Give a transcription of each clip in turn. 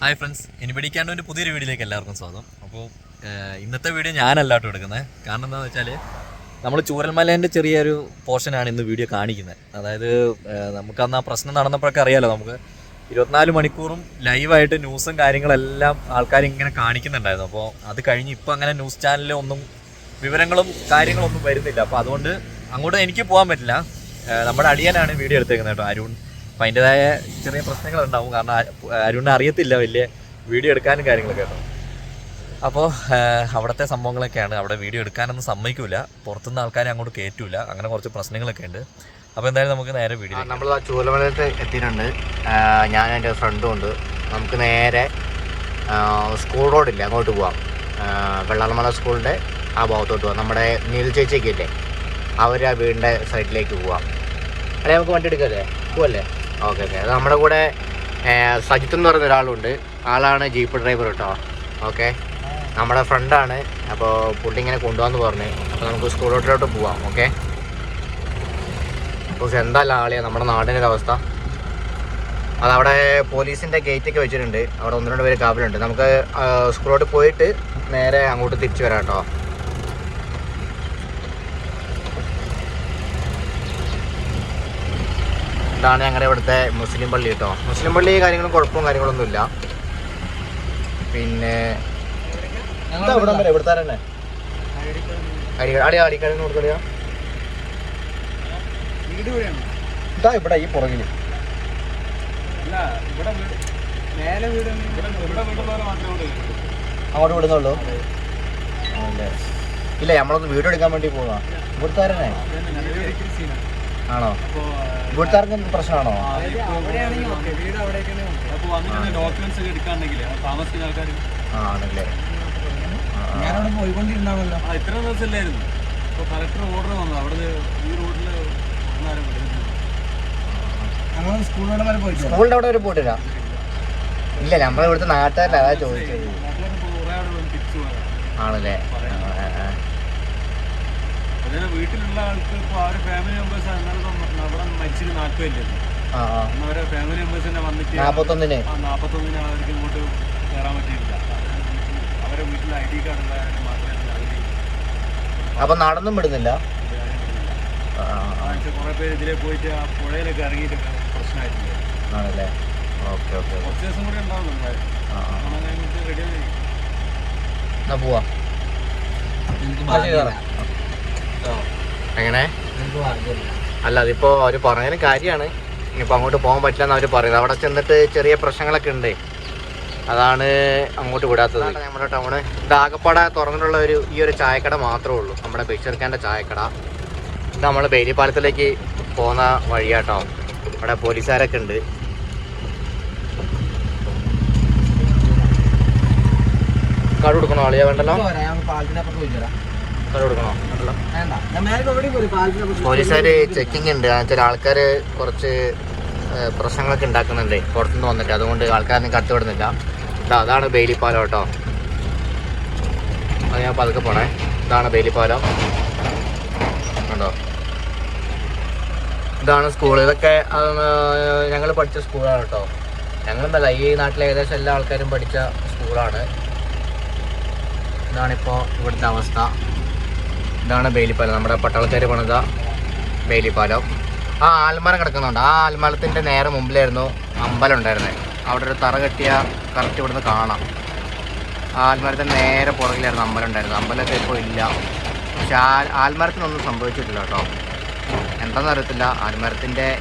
Hi friends ഇനി പിടിക്കാണ്ട് പുതിയൊരു വീഡിയോയിലേക്ക് എല്ലാവർക്കും സ്വാഗതം. അപ്പോൾ ഇന്നത്തെ വീഡിയോ ഞാനല്ല കേട്ടോ എടുക്കുന്നത്. കാരണം എന്താണെന്ന് വെച്ചാൽ നമ്മൾ ചൂരൽമലേന്റെ ചെറിയൊരു പോർഷനാണ് ഇന്ന് വീഡിയോ കാണിക്കുന്നത്. അതായത് നമുക്കന്ന് ആ പ്രശ്നം നടന്നപ്പോഴൊക്കെ അറിയാലോ നമുക്ക് ഇരുപത്തിനാല് മണിക്കൂറും ലൈവായിട്ട് ന്യൂസും കാര്യങ്ങളെല്ലാം ആൾക്കാർ ഇങ്ങനെ കാണിക്കുന്നുണ്ടായിരുന്നു. അപ്പോൾ അത് കഴിഞ്ഞ് ഇപ്പോൾ അങ്ങനെ ന്യൂസ് ചാനലിൽ ഒന്നും വിവരങ്ങളും കാര്യങ്ങളൊന്നും വരുന്നില്ല. അപ്പോൾ അതുകൊണ്ട് അങ്ങോട്ട് എനിക്ക് പോകാൻ പറ്റില്ല. നമ്മുടെ അടിയനാണ് വീഡിയോ എടുത്തേക്കുന്നത് കേട്ടോ അരുൺ. അപ്പം അതിന്റെതായ ചെറിയ പ്രശ്നങ്ങളുണ്ടാവും കാരണം അരുണിനെ അറിയത്തില്ല വലിയ വീഡിയോ എടുക്കാനും കാര്യങ്ങളൊക്കെ കേട്ടോ അപ്പോൾ അവിടുത്തെ സംഭവങ്ങളൊക്കെയാണ്. അവിടെ വീഡിയോ എടുക്കാനൊന്നും സമ്മതിക്കില്ല പുറത്തുനിന്ന് ആൾക്കാരെ അങ്ങോട്ട് കയറ്റൂല. അങ്ങനെ കുറച്ച് പ്രശ്നങ്ങളൊക്കെ ഉണ്ട്. അപ്പോൾ എന്തായാലും നമുക്ക് നേരെ വീഡിയോ നമ്മൾ ആ ചൂലമലത്ത് എത്തിയിട്ടുണ്ട്. ഞാൻ എന്റെ ഫ്രണ്ടും ഉണ്ട്. നമുക്ക് നേരെ സ്കൂൾ റോഡില്ല അങ്ങോട്ട് പോവാം. വെള്ളാളമല വെള്ളാർമല സ്കൂളിന്റെ ആ ഭാഗത്തോട്ട് പോവാം. നമ്മുടെ നീൽ ചേച്ചിയൊക്കെ ഇല്ലേ? അവർ ആ വീടിന്റെ സൈഡിലേക്ക് പോവാം. അല്ലെ നമുക്ക് വണ്ടി എടുക്കല്ലേ? പോവല്ലേ? Okay okay. അത് നമ്മുടെ കൂടെ സജിത്ത് എന്ന് പറയുന്ന ഒരാളുണ്ട്. ആളാണ് ജീപ്പ് ഡ്രൈവർ കേട്ടോ. ഓക്കെ. നമ്മുടെ ഫ്രണ്ടാണ്. അപ്പോൾ പുള്ളി ഇങ്ങനെ കൊണ്ടുപോകാന്ന് പറഞ്ഞു. അപ്പോൾ നമുക്ക് സ്കൂൾ റോഡിലോട്ട് പോവാം. ഓക്കെ. അപ്പോൾ എന്തല്ല ആളിയാ നമ്മുടെ നാടിന്റെ ഒരു അവസ്ഥ. അതവിടെ പോലീസിന്റെ ഗേറ്റൊക്കെ വെച്ചിട്ടുണ്ട്. അവിടെ ഒന്ന് രണ്ട് പേര് കാവലുണ്ട്. നമുക്ക് സ്കൂളോട്ട് പോയിട്ട് നേരെ അങ്ങോട്ട് തിരിച്ചു വരാം കേട്ടോ. ഇതാണ് ഞങ്ങളുടെ ഇവിടുത്തെ മുസ്ലിം പള്ളി കേട്ടോ. മുസ്ലിം പള്ളി കാര്യങ്ങളും കുഴപ്പവും കാര്യങ്ങളൊന്നുമില്ല. പിന്നെ എന്താ ഇവിടെ വരെ ഇവിടുത്തെ തന്നെ അടി അടിക്കാരെന്ന് ഇതാ ഇവിടെ ഈ പുറകിൽ അങ്ങോട്ട് വിടുന്നുള്ളൂ. ഇല്ല നമ്മളൊന്ന് വീഡിയോ എടുക്കാൻ വേണ്ടി പോവാ. ഇവിടുത്തെ സീനാണ്. ആണോ? എന്ത് പ്രശ്നമാണോ? ഡോക്യുമെന്റ്സ് ഒക്കെ എടുക്കാണ്ടെങ്കിൽ താമസിക്കുന്ന ആൾക്കാർ ആണല്ലേ. ഞാനവിടെ പോയിക്കൊണ്ടിരുന്നാണല്ലോ ഇത്ര ദിവസമല്ലായിരുന്നു. ഇപ്പൊ കളക്ടർ ഓർഡർ വന്നു. അവിടെ ഈ റോഡിൽ സ്കൂളിന്റെ അവിടെ വരെ പോയിട്ടില്ല. ഇല്ല നമ്മളിവിടുത്തെ നാട്ടുകാരല്ല അതാ ചോദിച്ചത്. ആണല്ലേ. വീട്ടിലുള്ള ആൾക്ക് ഇപ്പോൾ അവരെ ഫാമിലി മെമ്പേഴ്സ് അവിടെ മരിച്ചിട്ട് നാൽപ്പതില്ലായിരുന്നു അവരെ ഫാമിലി മെമ്പേഴ്സ് തന്നെ വന്നിട്ട് നാപ്പത്തൊന്നിന്. ആ നാൽപ്പത്തൊന്നിന് അവർക്ക് ഇങ്ങോട്ട് കയറാൻ പറ്റിയില്ല അവരെ വീട്ടിൽ ഐ ഡി കാർഡ് ഉള്ളവരെ മാത്രമേ അപ്പൊ നടന്നും വിടുന്നില്ല. കുറെ പേര് ഇതിലെ പോയിട്ട് ആ പുഴയിലൊക്കെ ഇറങ്ങിയിട്ട് പ്രശ്നമായിട്ടില്ല ആണല്ലേ? Okay okay. കുറച്ച് ദിവസം കൂടി ഉണ്ടാവുന്നുണ്ടായിരുന്നു റെഡി ആയി. പോവാ. പറ. എങ്ങനെ? അല്ല അതിപ്പോ അവർ പറഞ്ഞതിന് കാര്യാണ് ഇനിയിപ്പോ അങ്ങോട്ട് പോകാൻ പറ്റില്ല എന്ന് അവർ പറയുന്നത്. അവിടെ ചെന്നിട്ട് ചെറിയ പ്രശ്നങ്ങളൊക്കെ ഉണ്ട്. അതാണ് അങ്ങോട്ട് വിടാത്തത്. നമ്മുടെ ടൗണ് ഇത് ആകപ്പാടെ തുറന്നിട്ടുള്ള ഒരു ഈ ഒരു ചായക്കട മാത്രമേ ഉള്ളൂ. നമ്മുടെ ബഷീർഖാന്റെ ചായക്കട. ഇത് നമ്മൾ ബേലിപ്പാലത്തിലേക്ക് പോകുന്ന വഴിയാട്ടോ. അവിടെ പോലീസുകാരൊക്കെ ഉണ്ട്. കാട് കൊടുക്കണോ? ആളിയാ വേണ്ടല്ലോ? പോലീസുകാർ ചെക്കിംഗ് ഉണ്ട്. ചില ആൾക്കാർ കുറച്ച് പ്രശ്നങ്ങളൊക്കെ ഉണ്ടാക്കുന്നുണ്ട്. പുറത്തുനിന്ന് വന്നിട്ട്. അതുകൊണ്ട് ആൾക്കാരൊന്നും ഇതാ അതാണ് ബെയിലിപ്പാലം കേട്ടോ. അത് ഞാൻ പതുക്കെ പോണേ. ഇതാണ് ബെയിലിപ്പാലം കണ്ടോ? ഇതാണ് സ്കൂൾ ഇതൊക്കെ ഞങ്ങൾ പഠിച്ച സ്കൂളാണ് കേട്ടോ. ഞങ്ങളെന്നല്ല ഈ നാട്ടിലെ ഏകദേശം എല്ലാ ആൾക്കാരും പഠിച്ച സ്കൂളാണ് ഇതാണിപ്പോൾ ഇവിടുത്തെ അവസ്ഥ. ഇതാണ് ബേലിപ്പാലം. നമ്മുടെ പട്ടാളക്കാർ പണിത ബേലിപ്പാലം. ആ ആൽമരം കിടക്കുന്നുണ്ട്. ആ ആൽമരത്തിന്റെ നേരെ മുമ്പിലായിരുന്നു അമ്പലം ഉണ്ടായിരുന്നത് അവിടെ ഒരു തറ കെട്ടിയ കറക്റ്റ് ഇവിടുന്ന് കാണാം. ആ ആൽമരത്തിന്റെ നേരെ പുറകിലായിരുന്നു അമ്പലം ഉണ്ടായിരുന്നത് അമ്പലമൊക്കെ ഇപ്പോൾ ഇല്ല. പക്ഷെ ആ ആൽമരത്തിനൊന്നും സംഭവിച്ചിട്ടില്ല കേട്ടോ. എന്താണെന്ന് അറിയത്തില്ല. ആൽമരത്തിന്റെ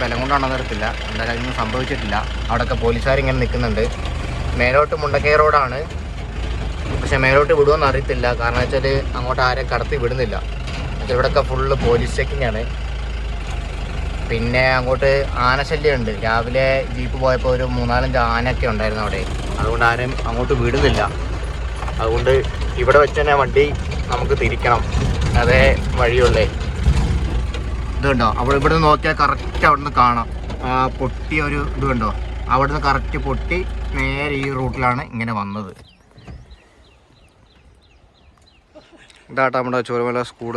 ബലം കൊണ്ടാണെന്ന് അറിയത്തില്ല. എന്തായാലും അതൊന്നും സംഭവിച്ചിട്ടില്ല. അവിടെയൊക്കെ പോലീസുകാർ ഇങ്ങനെ നിൽക്കുന്നുണ്ട് മേലോട്ട് മുണ്ടക്കൈ റോഡാണ്. പക്ഷെ മേലോട്ട് വിടുമെന്ന് അറിയത്തില്ല. കാരണം വെച്ചാൽ അങ്ങോട്ട് ആരെ കടത്തി വിടുന്നില്ല. ഇവിടെയൊക്കെ ഫുള്ള് പോലീസ് ചെക്കിംഗ് ആണ്. പിന്നെ അങ്ങോട്ട് ആനശല്യം ഉണ്ട് രാവിലെ ജീപ്പ് പോയപ്പോൾ ഒരു മൂന്നാലഞ്ച് ആനയൊക്കെ ഉണ്ടായിരുന്നു അവിടെ. അതുകൊണ്ട് ആരും അങ്ങോട്ട് വിടുന്നില്ല. അതുകൊണ്ട് ഇവിടെ വെച്ച് തന്നെ വണ്ടി നമുക്ക് തിരിക്കണം. അതേ വഴിയുള്ളേ. ഇതുണ്ടോ അവിടെ ഇവിടെ നിന്ന് നോക്കിയാൽ കറക്റ്റ് അവിടെ നിന്ന് കാണാം പൊട്ടിയ ഒരു ഇത് കണ്ടോ? അവിടെ നിന്ന് കറക്റ്റ് പൊട്ടി നേരെ ഈ റൂട്ടിലാണ് ഇങ്ങനെ വന്നത്. ഇതാട്ടോ നമ്മുടെ ചോരമല സ്കൂൾ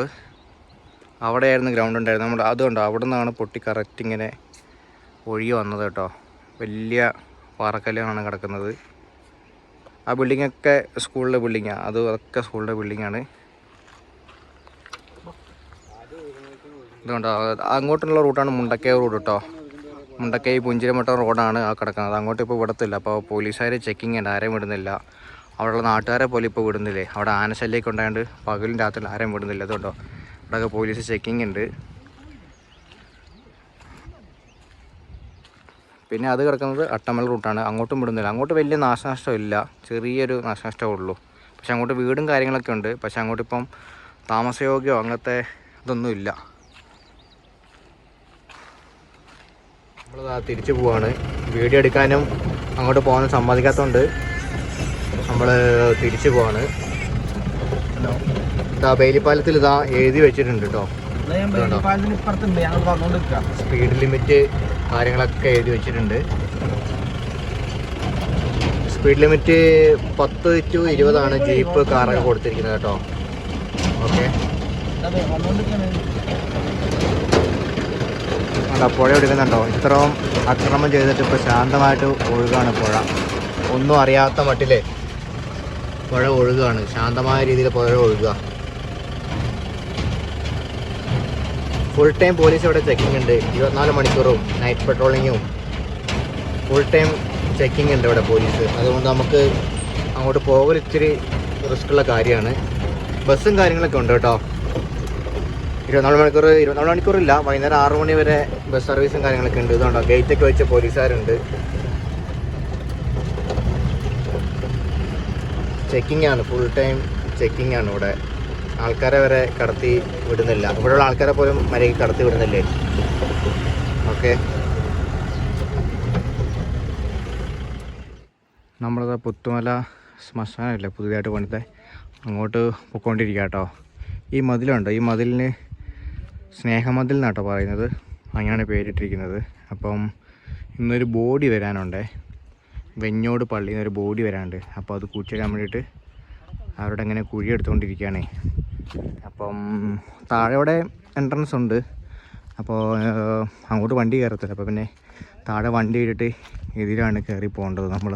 അവിടെയായിരുന്നു ഗ്രൗണ്ട് ഉണ്ടായിരുന്നത്. നമ്മുടെ അതുകൊണ്ട് അവിടെ നിന്നാണ് പൊട്ടി കറക്റ്റ് ഇങ്ങനെ ഒഴുകി വന്നത് കേട്ടോ. വലിയ പാറക്കല്ലാണ് കിടക്കുന്നത്. ആ ബിൽഡിംഗ് ഒക്കെ സ്കൂളിലെ ബിൽഡിങ്ങാണ് അത് ഒക്കെ സ്കൂളിലെ ബിൽഡിങ്ങാണ് ഇതുകൊണ്ടോ അങ്ങോട്ടുള്ള റൂട്ടാണ് മുണ്ടക്കയ റൂട്ട് കേട്ടോ. മുണ്ടക്കൈ പുഞ്ചിരമട്ടം റോഡാണ് ആ കിടക്കുന്നത്. അങ്ങോട്ട് ഇപ്പോൾ വിടത്തില്ല. അപ്പോൾ പോലീസുകാർ ചെക്കിങ് ഉണ്ട്. ആരെയും വിടുന്നില്ല. അവിടെയുള്ള നാട്ടുകാരെ പോലും ഇപ്പോൾ വിടുന്നില്ലേ? അവിടെ ആനശല്യമൊക്കെ ഉണ്ടായതുകൊണ്ട് പകലും രാത്രി ആരെയും വിടുന്നില്ല. അതുകൊണ്ടോ അവിടെയൊക്കെ പോലീസ് ചെക്കിംഗ് ഉണ്ട്. പിന്നെ അത് കിടക്കുന്നത് അട്ടമൽ റൂട്ടാണ് അങ്ങോട്ടും വിടുന്നില്ല. അങ്ങോട്ട് വലിയ നാശനഷ്ടം ഇല്ല. ചെറിയൊരു നാശനഷ്ടമേ ഉള്ളൂ. പക്ഷെ അങ്ങോട്ട് വീടും കാര്യങ്ങളൊക്കെ ഉണ്ട്. പക്ഷെ അങ്ങോട്ട് ഇപ്പം താമസയോഗ്യമോ അങ്ങനത്തെ ഇതൊന്നും ഇല്ല. നമ്മൾ തിരിച്ചു പോവാണ്. വീഡിയോ എടുക്കാനും അങ്ങോട്ട് പോകാനും സമ്മതിക്കാത്തതുകൊണ്ട് നമ്മൾ തിരിച്ചു പോവാണ്. ഇതാ ബേലിപ്പാലത്തിൽ ഇതാ എഴുതി വെച്ചിട്ടുണ്ട് കേട്ടോ സ്പീഡ് ലിമിറ്റ് കാര്യങ്ങളൊക്കെ എഴുതി വെച്ചിട്ടുണ്ട്. സ്പീഡ് ലിമിറ്റ് പത്ത് ടു ഇരുപതാണ് ജീപ്പ് കാറൊക്കെ കൊടുത്തിരിക്കുന്നത് കേട്ടോ ഓക്കെ. അതാ പുഴ എടുക്കുന്നുണ്ടോ? ഇത്രയും അക്രമം ചെയ്തിട്ട് ഇപ്പോൾ ശാന്തമായിട്ട് ഒഴുകാണ് പുഴ. ഒന്നും അറിയാത്ത മട്ടിലെ പുഴ ഒഴുകുകയാണ് ശാന്തമായ രീതിയിൽ പുഴ ഒഴുകുക. ഫുൾ ടൈം പോലീസ് ഇവിടെ ചെക്കിംഗ് ഉണ്ട്. ഇരുപത്തിനാല് മണിക്കൂറും നൈറ്റ് പെട്രോളിങ്ങും ഫുൾ ടൈം ചെക്കിംഗ് ഉണ്ട് ഇവിടെ പോലീസ് അതുകൊണ്ട് നമുക്ക് അങ്ങോട്ട് പോകൽ ഇച്ചിരി റിസ്ക് ഉള്ള കാര്യമാണ്. ബസ്സും കാര്യങ്ങളൊക്കെ ഉണ്ട് കേട്ടോ. ഇരുപത്തിനാല് മണിക്കൂർ ഇരുപത്തിനാല് മണിക്കൂറില്ല. വൈകുന്നേരം ആറ് മണി വരെ ബസ് സർവീസും കാര്യങ്ങളൊക്കെ ഉണ്ട്. ഇതുകൊണ്ടോ ഗേറ്റൊക്കെ വെച്ച് പോലീസുകാരുണ്ട് ചെക്കിംഗ് ആണ് ഫുൾ ടൈം ചെക്കിംഗ് ആണ് ഇവിടെ. ആൾക്കാരെ വരെ കടത്തി വിടുന്നില്ല. ഇവിടെയുള്ള ആൾക്കാരെ പോലും മര്യാദയ്ക്ക് കടത്തി വിടുന്നില്ലേ? ഓക്കെ നമ്മളത് പുത്തുമല ശ്മശാനമില്ലേ? പുതിയതായിട്ട് പണിത്തെ അങ്ങോട്ട് പൊയ്ക്കൊണ്ടിരിക്കുക കേട്ടോ ഈ മതിലുണ്ട്? ഈ മതിലിന് സ്നേഹമതിൽ എന്നാട്ടോ പറയുന്നത്. അങ്ങനെയാണ് പേരിട്ടിരിക്കുന്നത്. അപ്പം ഇന്നൊരു ബോഡി വരാനുണ്ടേ. വെഞ്ഞോട് പള്ളിയിൽ നിന്ന് ഒരു ബോഡി വരാണ്ട് അപ്പോൾ അത് കൂട്ടിയിടാൻ വേണ്ടിയിട്ട് അവരുടെ അങ്ങനെ കുഴി എടുത്തുകൊണ്ടിരിക്കുകയാണ്. അപ്പം താഴെ അവിടെ എൻട്രൻസ് ഉണ്ട്. അപ്പോൾ അങ്ങോട്ട് വണ്ടി കയറത്തില്ല. അപ്പോൾ പിന്നെ താഴെ വണ്ടി ഇട്ടിട്ട് ഇതിലാണ് കയറി പോകേണ്ടത്. നമ്മൾ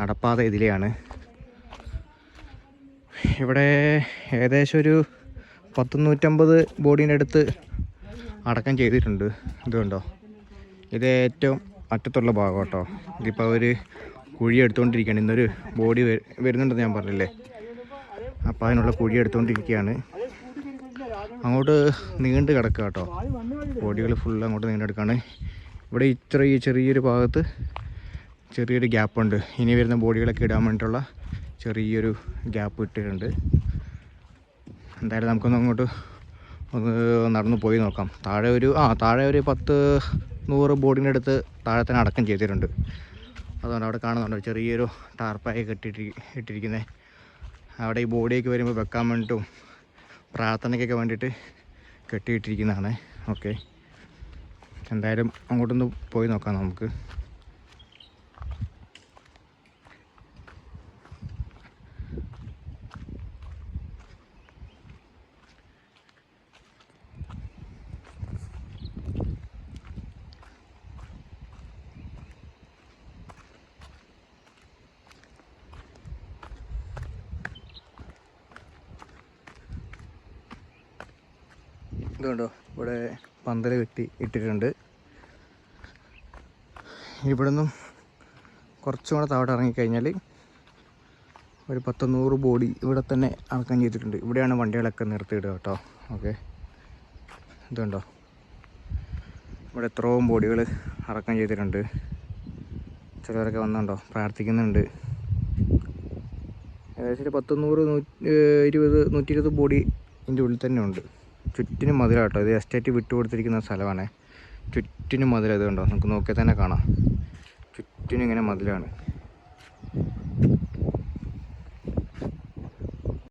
നടപ്പാത ഇതിലെയാണ് ഇവിടെ ഏകദേശം ഒരു പത്ത് നൂറ്റമ്പത് ബോഡീന്റെ അടുത്ത് അടക്കം ചെയ്തിട്ടുണ്ട്. ഇതുണ്ടോ? ഇത് ഏറ്റവും അറ്റത്തുള്ള ഭാഗം കേട്ടോ ഇതിപ്പോൾ അവർ കുഴി എടുത്തുകൊണ്ടിരിക്കുകയാണ്. ഇന്നൊരു ബോഡി വരുന്നുണ്ടെന്ന് ഞാൻ പറഞ്ഞില്ലേ? അപ്പോൾ അതിനുള്ള കുഴി എടുത്തുകൊണ്ടിരിക്കുകയാണ്. അങ്ങോട്ട് നീണ്ട് കിടക്കുക കേട്ടോ ബോഡികൾ ഫുൾ അങ്ങോട്ട് നീണ്ടെടുക്കുകയാണ്. ഇവിടെ ഇത്ര ഈ ചെറിയൊരു ഭാഗത്ത് ചെറിയൊരു ഗ്യാപ്പുണ്ട്. ഇനി വരുന്ന ബോഡികളൊക്കെ ഇടാൻ വേണ്ടിയിട്ടുള്ള ചെറിയൊരു ഗ്യാപ്പ് ഇട്ടിട്ടുണ്ട്. എന്തായാലും നമുക്കൊന്ന് അങ്ങോട്ട് ഒന്ന് നടന്നു പോയി നോക്കാം. താഴെ ഒരു ആ താഴെ ഒരു പത്ത് നൂറ് ബോർഡിന്റെ അടുത്ത് താഴെ തന്നെ അടക്കം ചെയ്തിട്ടുണ്ട്. അതുകൊണ്ട് അവിടെ കാണുന്നുണ്ട് ചെറിയൊരു ടാർപ്പായി കെട്ടിട്ടി ഇട്ടിരിക്കുന്നത് അവിടെ ഈ ബോഡിയൊക്കെ വരുമ്പോൾ വെക്കാൻ വേണ്ടിയിട്ടും പ്രാർത്ഥനയ്ക്കൊക്കെ വേണ്ടിയിട്ട് കെട്ടിയിട്ടിരിക്കുന്നതാണ്. ഓക്കെ. എന്തായാലും അങ്ങോട്ടൊന്ന് പോയി നോക്കാം നമുക്ക്. ഇതുണ്ടോ ഇവിടെ പന്തൽ കെട്ടി ഇട്ടിട്ടുണ്ട്. ഇവിടെ നിന്നും കുറച്ചും കൂടെ താഴോട്ട് ഇറങ്ങിക്കഴിഞ്ഞാൽ ഒരു പത്തൊന്നൂറ് നൂറ് ബോഡി ഇവിടെ തന്നെ ഇറക്കാൻ ചെയ്തിട്ടുണ്ട്. ഇവിടെയാണ് വണ്ടികളൊക്കെ നിർത്തിയിടുക കേട്ടോ. ഓക്കെ. ഇതുണ്ടോ? ഇവിടെ എത്രയും ബോഡികൾ അടക്കം ചെയ്തിട്ടുണ്ട്. ചിലവരൊക്കെ വന്നുണ്ടോ? പ്രാർത്ഥിക്കുന്നുണ്ട്. ഏകദേശം ഒരു പത്ത് നൂറ് നൂറ്റി ഇരുപത് നൂറ്റി ഇരുപത് ബോഡി ഇതിന്റെ ഉള്ളിൽ തന്നെ ഉണ്ട്. ചുറ്റിനും മതിലാട്ടോ ഇത് എസ്റ്റേറ്റ് വിട്ടുകൊടുത്തിരിക്കുന്ന സ്ഥലമാണ്. ചുറ്റിനും മതിൽ ഇത് കണ്ടോ നമുക്ക് നോക്കിയാൽ തന്നെ കാണാം. ചുറ്റിനും ഇങ്ങനെ മതിലാണ്